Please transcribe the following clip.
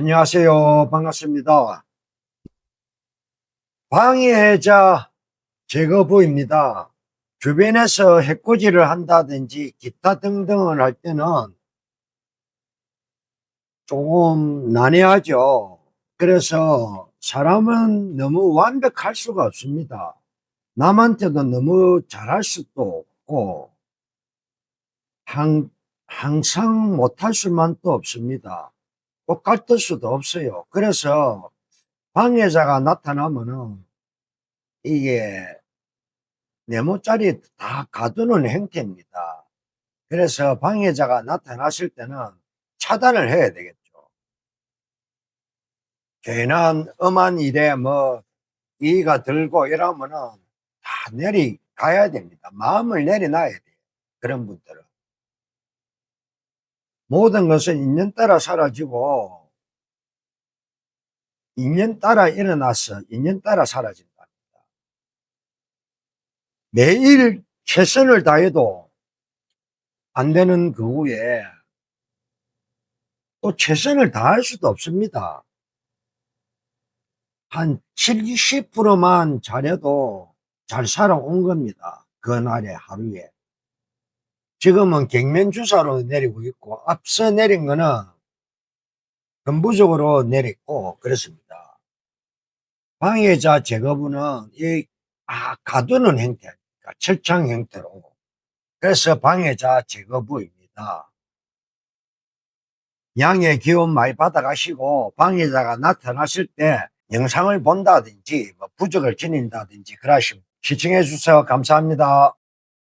안녕하세요. 반갑습니다. 방해자 제거부입니다. 주변에서 해코지를 한다든지 기타 등등을 할 때는 조금 난해하죠. 그래서 사람은 너무 완벽할 수가 없습니다. 남한테도 너무 잘할 수도 없고 항, 항상 못할 수만도 없습니다. 똑같을 수도 없어요. 그래서 방해자가 나타나면은 이게 네모짜리 다 가두는 행태입니다. 그래서 방해자가 나타났을 때는 차단을 해야 되겠죠. 괜한 엄한 일에 뭐 이의가 들고 이러면은 다 내리가야 됩니다. 마음을 내려놔야 돼요. 그런 분들은. 모든 것은 인연 따라 사라지고 인연 따라 일어나서 인연 따라 사라진답니다. 매일 최선을 다해도 안 되는 그 후에 또 최선을 다할 수도 없습니다. 한 70%만 잘해도 잘 살아온 겁니다. 그날의 하루에. 지금은 경면주사로 내리고 있고 앞서 내린 거는 근부적으로 내렸고 그렇습니다. 방해자 제거부는 이 아, 가두는 형태, 철창 형태로 그래서 방해자 제거부입니다. 양의 기운 많이 받아가시고 방해자가 나타났을 때 영상을 본다든지 뭐 부적을 지닌다든지 그러시면 시청해 주셔서 감사합니다.